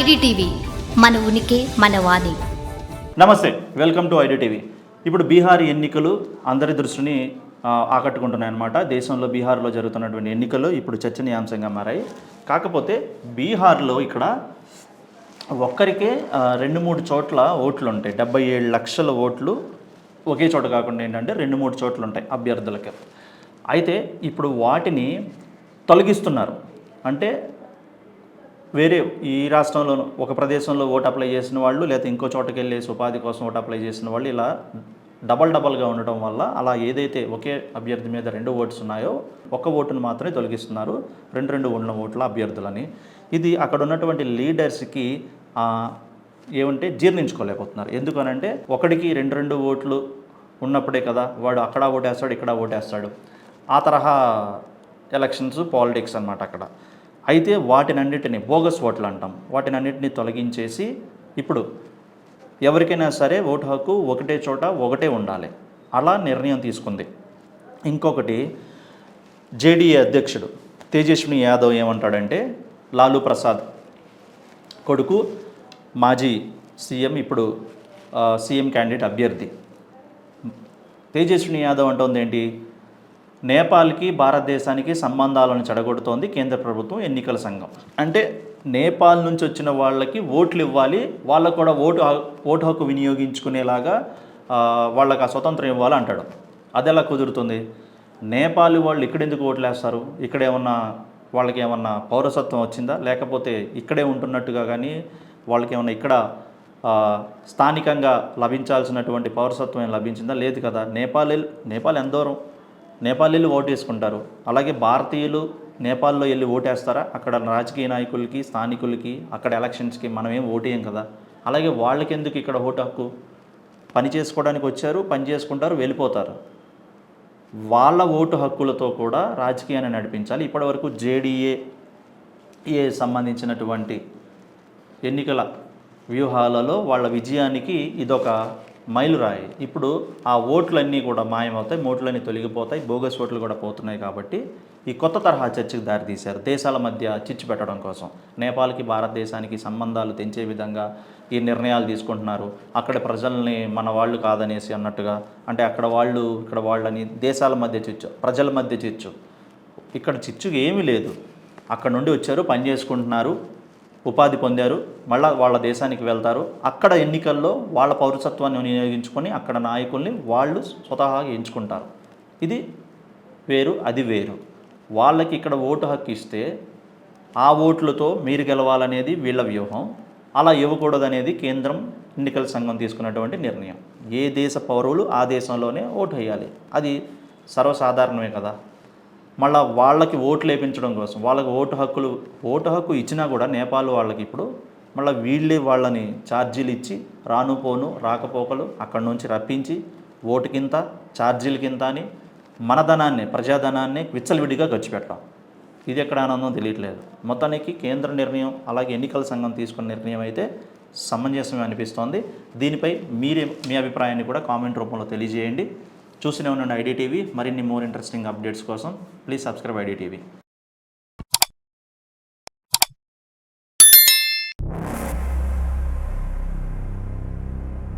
IDTV మన ఉనికి మన వాణి. నమస్తే వెల్కమ్ టు ఐడిటీవీ. ఇప్పుడు బీహార్ ఎన్నికలు అందరి దృష్టిని ఆకట్టుకుంటున్నాయి అన్నమాట దేశంలో బీహార్లో జరుగుతున్నటువంటి ఎన్నికలు ఇప్పుడు చర్చనీయాంశంగా మారాయి. కాకపోతే బీహార్లో ఇక్కడ ఒక్కరికే రెండు మూడు చోట్ల ఓట్లు ఉంటాయి డెబ్బై ఏడు లక్షల ఓట్లు ఒకే చోట కాకుండా ఏంటంటే రెండు మూడు చోట్లు ఉంటాయి అభ్యర్థులకి. అయితే ఇప్పుడు వాటిని తొలగిస్తున్నారు. అంటే వేరే ఈ రాష్ట్రంలోనూ ఒక ప్రదేశంలో ఓటు అప్లై చేసిన వాళ్ళు లేకపోతే ఇంకో చోటకి వెళ్ళేసి ఉపాధి కోసం ఓటు అప్లై చేసిన వాళ్ళు ఇలా డబల్ డబల్గా ఉండటం వల్ల అలా ఏదైతే ఒకే అభ్యర్థి మీద రెండు ఓట్స్ ఉన్నాయో ఒక ఓటును మాత్రమే తొలగిస్తున్నారు. రెండు రెండు ఉన్న ఓట్ల అభ్యర్థులని. ఇది అక్కడ ఉన్నటువంటి లీడర్స్కి ఏమంటే జీర్ణించుకోలేకపోతున్నారు. ఎందుకనంటే ఒకడికి రెండు రెండు ఓట్లు ఉన్నప్పుడే కదా వాడు అక్కడ ఓటేస్తాడు ఇక్కడ ఓటేస్తాడు. ఆ తరహా ఎలక్షన్స్ పాలిటిక్స్ అనమాట అక్కడ. అయితే వాటినన్నిటిని బోగస్ ఓట్లు అంటాం. వాటినన్నిటిని తొలగించేసి ఇప్పుడు ఎవరికైనా సరే ఓటు హక్కు ఒకటే చోట ఒకటే ఉండాలి. అలా నిర్ణయం తీసుకుంది. ఇంకొకటి జేడీఏ అధ్యక్షుడు తేజస్విని యాదవ్ ఏమంటాడంటే లాలూ ప్రసాద్ కొడుకు మాజీ సీఎం ఇప్పుడు సీఎం క్యాండిడేట్ అభ్యర్థి. తేజస్విని యాదవ్ అంటుంది ఏంటి? నేపాల్కి భారతదేశానికి సంబంధాలను చెడగొడుతోంది కేంద్ర ప్రభుత్వం ఎన్నికల సంఘం. అంటే నేపాల్ నుంచి వచ్చిన వాళ్ళకి ఓట్లు ఇవ్వాలి వాళ్ళకు కూడా ఓటు ఓటు హక్కు వినియోగించుకునేలాగా వాళ్ళకి ఆ స్వతంత్రం ఇవ్వాలి అంటాడు. అది ఎలా కుదురుతుంది? నేపాల్ వాళ్ళు ఇక్కడెందుకు ఓట్లు వేస్తారు ఇక్కడ ఏమన్నా వాళ్ళకి ఏమన్నా పౌరసత్వం వచ్చిందా? లేకపోతే ఇక్కడే ఉంటున్నట్టుగా కానీ వాళ్ళకి ఏమన్నా ఇక్కడ స్థానికంగా లభించాల్సినటువంటి పౌరసత్వం లభించిందా? లేదు కదా. నేపాల్ నేపాల్ ఎంత దూరం నేపాలీలు వెళ్ళి ఓటు వేసుకుంటారు అలాగే భారతీయులు నేపాల్లో వెళ్ళి ఓటేస్తారా? అక్కడ రాజకీయ నాయకులకి స్థానికులకి అక్కడ ఎలక్షన్స్కి మనం ఏం ఓటేయం కదా. అలాగే వాళ్ళకి ఎందుకు ఇక్కడ ఓటు హక్కు పని చేసుకోవడానికి వచ్చారు పని చేసుకుంటారు వెళ్ళిపోతారు. వాళ్ళ ఓటు హక్కులతో కూడా రాజకీయాన్ని నడిపించాలి. ఇప్పటివరకు జేడీఏ ఏ సంబంధించినటువంటి ఎన్నికల వ్యూహాలలో వాళ్ళ విజయానికి ఇదొక మైలురాయి. ఇప్పుడు ఆ ఓట్లన్నీ కూడా మాయమవుతాయి ఓట్లన్నీ తొలగిపోతాయి బోగస్ ఓట్లు కూడా పోతున్నాయి కాబట్టి ఈ కొత్త తరహా చర్చకు దారితీశారు దేశాల మధ్య చిచ్చు పెట్టడం కోసం. నేపాల్కి భారతదేశానికి సంబంధాలు తెంచే విధంగా ఈ నిర్ణయాలు తీసుకుంటున్నారు. అక్కడ ప్రజల్ని మన వాళ్ళు కాదనేసి అన్నట్టుగా అంటే అక్కడ వాళ్ళు ఇక్కడ వాళ్ళని దేశాల మధ్య చిచ్చు ప్రజల మధ్య చిచ్చు. ఇక్కడ చిచ్చు ఏమీ లేదు. అక్కడ నుండి వచ్చారు పని చేసుకుంటున్నారు. ఉపాధి పొందారు మళ్ళా వాళ్ళ దేశానికి వెళ్తారు. అక్కడ ఎన్నికల్లో వాళ్ళ పౌరసత్వాన్ని వినియోగించుకొని అక్కడ నాయకుల్ని వాళ్ళు స్వతహాగా ఎంచుకుంటారు. ఇది వేరు అది వేరు. వాళ్ళకి ఇక్కడ ఓటు హక్కు ఇస్తే ఆ ఓట్లతో మీరు గెలవాలనేది వీళ్ళ వ్యూహం. అలా ఇవ్వకూడదనేది కేంద్రం ఎన్నికల సంఘం తీసుకున్నటువంటి నిర్ణయం. ఏ దేశ పౌరులు ఆ దేశంలోనే ఓటు వేయాలి. అది సర్వసాధారణమే కదా. మళ్ళా వాళ్ళకి ఓట్లు వేయించడం కోసం వాళ్ళకి ఓటు హక్కులు ఓటు హక్కు ఇచ్చినా కూడా నేపాల్ వాళ్ళకి ఇప్పుడు మళ్ళీ వీళ్ళే వాళ్ళని ఛార్జీలు ఇచ్చి రాను పోను రాకపోకలు అక్కడి నుంచి రప్పించి ఓటుకింత ఛార్జీలకింత అని మన ధనాన్ని ప్రజాధనాన్ని విచ్చలవిడిగా ఖర్చు పెట్టడం. ఇది ఎక్కడ ఆనందం తెలియట్లేదు. మొత్తానికి కేంద్ర నిర్ణయం అలాగే ఎన్నికల సంఘం తీసుకున్న నిర్ణయం అయితే సమంజసమే అనిపిస్తోంది. దీనిపై మీరే మీ అభిప్రాయాన్ని కూడా కామెంట్ రూపంలో తెలియజేయండి. చూసినే ఉండండి ఐడిటీవీ మరిన్ని మోర్ ఇంట్రెస్టింగ్ అప్డేట్స్ కోసం ప్లీజ్ సబ్స్క్రైబ్ ఐడిటీవీ